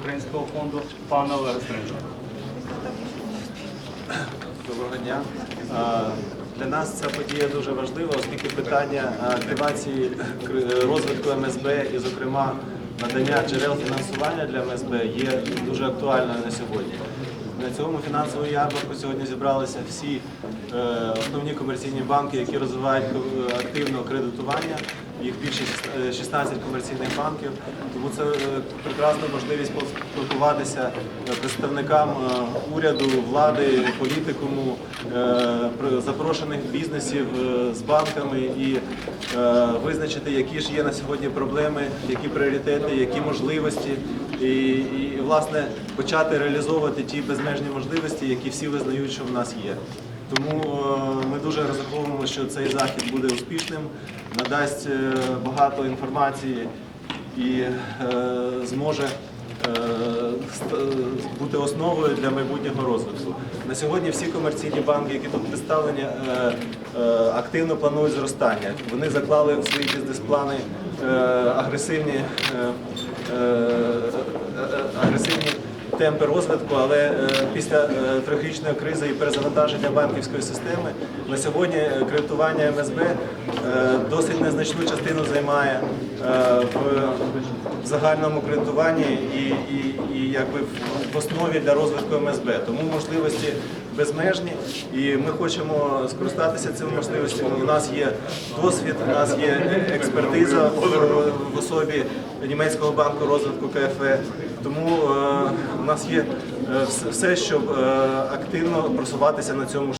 Українського фонду пана Олега Стрижа. Доброго дня. Для нас ця подія дуже важлива, оскільки питання активації розвитку МСБ і, зокрема, надання джерел фінансування для МСБ є дуже актуальною на сьогодні. На цьому фінансовому ярмарку сьогодні зібралися всі е, основні комерційні банки, які розвивають е, активне кредитування. Їх більше е, 16 комерційних банків. Тому це е, прекрасна можливість поспілкуватися представникам уряду, влади, політикуму, запрошених бізнесів з банками і визначити, які ж є на сьогодні проблеми, які пріоритети, які можливості, і власне почати реалізовувати ті безмежні можливості, які всі визнають, що в нас є. Тому е, ми дуже розраховуємо, що цей захід буде успішним, надасть е, багато інформації і е, зможе бути основою для майбутнього розвитку. На сьогодні всі комерційні банки, які тут представлені, е, е, активно планують зростання. Вони заклали в свої бізнес-плани е, агресивні, агресивні темпи розвитку, але після трьохрічної кризи і перезавантаження банківської системи на сьогодні кредитування МСБ досить незначну частину займає е, в загальному кредитуванні і, і, і якби в- основі для розвитку МСБ. Тому можливості безмежні, і ми хочемо скористатися цими можливостями. У нас є досвід, у нас є експертиза в, особі німецького банку розвитку КФЕ. Тому е, у нас є е, все- щоб е, активно просуватися на цьому